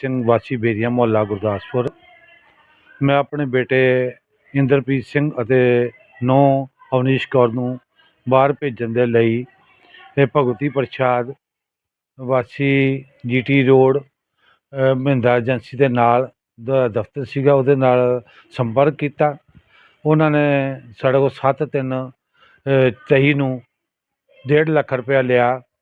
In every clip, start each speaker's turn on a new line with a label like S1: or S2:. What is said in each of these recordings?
S1: ਸਿੰਘ ਵਾਸੀ ਬੇਰੀਆ ਮੁਹੱਲਾ ਗੁਰਦਾਸਪੁਰ। ਮੈਂ ਆਪਣੇ ਬੇਟੇ ਇੰਦਰਪ੍ਰੀਤ ਸਿੰਘ ਅਤੇ ਨੌ ਅਵਨੀਸ਼ ਕੌਰ ਨੂੰ ਬਾਹਰ ਭੇਜਣ ਦੇ ਲਈ ਇਹ ਭਗਵਤੀ ਪ੍ਰਸ਼ਾਦ ਵਾਸੀ ਜੀਟੀ ਰੋਡ ਮਹਿੰਦਾ ਏਜੰਸੀ ਦੇ ਨਾਲ ਦਾ ਦਫ਼ਤਰ ਸੀਗਾ ਉਹਦੇ ਨਾਲ ਸੰਪਰਕ ਕੀਤਾ। ਉਹਨਾਂ ਨੇ ਸਾਡੇ ਕੋਲ ਸੱਤ ਤਿੰਨ ਅ, ਤੇਈ ਨੂੰ ਡੇਢ ਲੱਖ ਰੁਪਇਆ ਲਿਆ।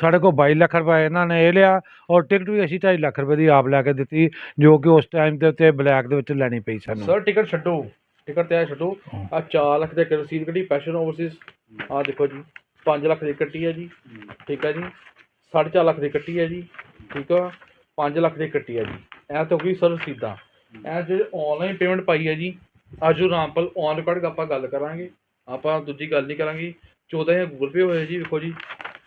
S1: ਸਾਡੇ ਕੋਲ 22 ਲੱਖ ਰੁਪਏ ਇਹਨਾਂ ਨੇ ਇਹ ਲਿਆ ਔਰ ਟਿਕਟ ਵੀ ਅਸੀਂ 2.5 ਲੱਖ ਰੁਪਏ ਦੀ ਆਪ ਲੈ ਕੇ ਦਿੱਤੀ ਜੋ ਕਿ ਉਸ ਟਾਈਮ ਦੇ ਉੱਤੇ ਬਲੈਕ ਦੇ ਵਿੱਚ ਲੈਣੀ ਪਈ ਸਾਨੂੰ।
S2: ਸਰ ਟਿਕਟ ਛੱਡੋ। ਟਿਕਟ ਤੇ ਆ ਛੱਡੋ। ਆ 4 ਲੱਖ ਦੇ ਇੱਕ ਰਸੀਦ ਕੱਢੀ ਪੈਸ਼ਨ ਓਵਰਸੀਜ਼ ਆ ਦੇਖੋ ਜੀ 5 ਲੱਖ ਦੀ ਕੱਟੀ ਹੈ ਜੀ। ਠੀਕ ਹੈ ਜੀ। 4.5 ਲੱਖ ਦੀ ਕੱਟੀ ਹੈ ਜੀ। ਠੀਕ ਆ। 5 ਲੱਖ ਦੀ ਕੱਟੀ ਹੈ ਜੀ। ਇਹ ਤਾਂ ਕੋਈ ਸਰ ਰਸੀਦਾਂ। ਇਹ ਜਿਹੜੇ ਆਨਲਾਈਨ ਪੇਮੈਂਟ ਪਾਈ ਹੈ ਜੀ ਆਜੂ ਰਾਮਪਲ ਔਨ ਰਿਕਾਰਡ ਆਪਾਂ ਗੱਲ ਕਰਾਂਗੇ। ਆਪਾਂ ਦੂਜੀ ਗੱਲ ਨਹੀਂ ਕਰਾਂਗੇ। 14000 ਗੂਗਲ ਪੇ ਹੋਇਆ ਜੀ ਵੇਖੋ ਜੀ।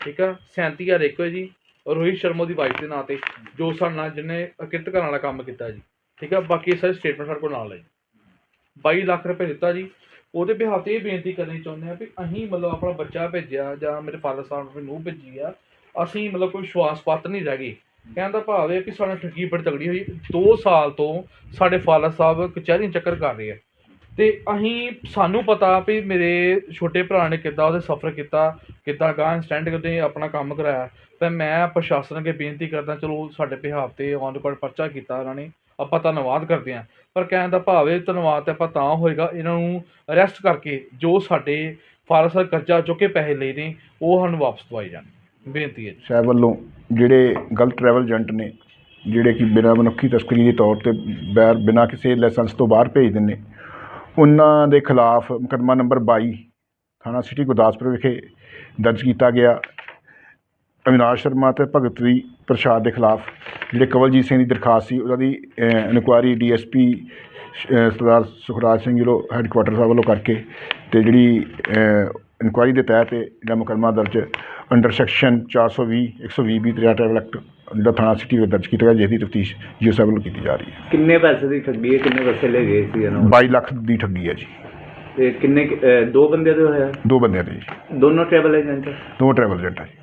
S2: ਠੀਕ ਆ? 37000 ਆ ਹੋਇਆ ਜੀ। ਰੋਹਿਤ ਸ਼ਰਮਾ ਦੀ ਵਾਈਫ ਦੇ ਨਾਂ ਤੇ ਜੋ ਸਾਡੇ ਨਾਲ ਜਿਹਨੇ ਕਿਰਤ ਕਰਨ ਵਾਲਾ ਕੰਮ ਕੀਤਾ ਜੀ। ਠੀਕ ਆ? ਬਾਕੀ ਸਾਰੇ ਸਟੇਟਮੈਂਟ ਸਾਡੇ ਕੋਲ ਨਾਲ ਹੈ ਜੀ। 22 ਲੱਖ ਰੁਪਏ ਦਿੱਤਾ ਜੀ। ਉਹਦੇ ਬਿਹਾਫ ਤੇ ਇਹ ਬੇਨਤੀ ਕਰਨੀ ਚਾਹੁੰਦੇ ਆ ਵੀ ਅਸੀਂ ਮਤਲਬ ਆਪਣਾ ਬੱਚਾ ਭੇਜਿਆ ਜਾਂ ਮੇਰੇ ਫਾਦਰ ਸਾਹਿਬ ਨੇ ਨੂੰ ਭੇਜੀ ਆ, ਅਸੀਂ ਮਤਲਬ ਕੋਈ ਵਿਸ਼ਵਾਸ ਪਾਤਰ ਨਹੀਂ ਰਹਿ ਗਏ। ਕਹਿਣ ਦਾ ਭਾਵ ਇਹ ਕਿ ਸਾਡੇ ਠੱਗੀ ਬੜੀ ਤਗੜੀ ਹੋਈ। 2 ਸਾਲ ਤੋਂ ਸਾਡੇ ਫਾਦਰ ਸਾਹਿਬ ਕਚਹਿਰੀ ਚੱਕਰ ਕਰ ਰਹੇ ਆ। ਤੇ ਅਸੀਂ, ਸਾਨੂੰ ਪਤਾ ਵੀ ਮੇਰੇ ਛੋਟੇ ਭਰਾ ਨੇ ਕਿੱਦਾਂ ਉਹਦੇ ਸਫਰ ਕੀਤਾ, ਕਿੱਦਾਂ ਗਾਂ ਸਟੈਂਡ ਕਰਦੇ, ਆਪਣਾ ਕੰਮ ਕਰਾਇਆ। ਤੇ ਮੈਂ ਪ੍ਰਸ਼ਾਸਨ ਅੱਗੇ ਬੇਨਤੀ ਕਰਦਾ, ਚਲੋ ਸਾਡੇ ਬਿਹਾਫ ਤੇ ਔਨ ਰਿਕਾਰਡ ਪਰਚਾ ਕੀਤਾ ਉਹਨਾਂ ਨੇ, ਆਪਾਂ ਧੰਨਵਾਦ ਕਰਦੇ ਹਾਂ। ਪਰ ਕਹਿਣ ਦਾ ਭਾਵ ਇਹ, ਧੰਨਵਾਦ ਤਾਂ ਆਪਾਂ ਤਾਂ ਹੋਏਗਾ, ਇਹਨਾਂ ਨੂੰ ਅਰੈਸਟ ਕਰਕੇ ਜੋ ਸਾਡੇ ਫਾਰਸਰ ਕਰਜ਼ਾ ਚੁੱਕ ਕੇ ਪੈਸੇ ਲਏ ਨੇ, ਉਹ ਸਾਨੂੰ ਵਾਪਸ ਦਵਾਏ ਜਾਣ। ਬੇਨਤੀ ਹੈ ਜੀ।
S3: ਸਾਹਿਬ ਵੱਲੋਂ ਜਿਹੜੇ ਗਲਤ ਟਰੈਵਲ ਏਜੰਟ ਨੇ, ਜਿਹੜੇ ਕਿ ਬਿਨਾਂ ਮਨੁੱਖੀ ਤਸਕਰੀ ਦੇ ਤੌਰ ਤੇ ਬੈਰ ਬਿਨਾਂ ਕਿਸੇ ਲਾਇਸੈਂਸ ਤੋਂ ਬਾਹਰ ਭੇਜ ਦਿੰਦੇ ਉਹਨਾਂ ਦੇ ਖਿਲਾਫ ਮੁਕੱਦਮਾ ਨੰਬਰ ਬਾਈ ਥਾਣਾ ਸਿਟੀ ਗੁਰਦਾਸਪੁਰ ਵਿਖੇ ਦਰਜ ਕੀਤਾ ਗਿਆ। ਅਵਿਨਾਸ਼ ਸ਼ਰਮਾ ਤੇ ਭਗਤਵੀ ਪ੍ਰਸ਼ਾਦ ਦੇ ਖਿਲਾਫ ਜਿਹੜੇ ਕਵਲਜੀਤ ਸਿੰਘ ਦੀ ਦਰਖਾਸਤ ਸੀ, ਉਹਨਾਂ ਦੀ inquiry DSP Sardar Sukhraj Singh ji headquarter Sahib ਵੱਲੋਂ ਕਰਕੇ ਤੇ ਜਿਹੜੀ ਇਨਕੁਆਇਰੀ ਦੇ ਤਹਿਤ ਜਿਹੜਾ ਮੁਕੱਦਮਾ ਦਰਜ ਅੰਡਰ ਸੈਕਸ਼ਨ 420 120 ਬੀ ਤ੍ਰਿਆ ਟ੍ਰੈਵਲ ਐਕਟ ਜਿਹੜਾ ਥਾਣਾ ਸਿਟੀ ਵਿੱਚ ਦਰਜ ਕੀਤਾ ਗਿਆ ਜਿਸ ਦੀ ਤਫਤੀਸ਼ ਜੀਓ ਸਾਹਿਬ ਵੱਲੋਂ ਕੀਤੀ ਜਾ ਰਹੀ ਹੈ।
S4: ਕਿੰਨੇ ਪੈਸੇ ਦੀ ਠੱਗੀ ਹੈ? ਕਿੰਨੇ ਪੈਸੇ ਲੈ ਗਏ ਸੀ ਇਹਨਾਂ
S3: 22 ਲੱਖ ਦੀ ਠੱਗੀ ਹੈ ਜੀ।
S4: ਤੇ ਕਿੰਨੇ ਕੁ- ਅਹ ਦੋ ਬੰਦੇ ਦੇ ਹੋਇਆ?
S3: ਦੋ ਬੰਦਿਆਂ ਦੇ ਜੀ।
S4: ਦੋਨੋਂ ਟਰੈਵਲ ਏਜੰਟ
S3: ਦੋ ਟਰੈਵਲ ਏਜੰਟ ਹੈ ਜੀ।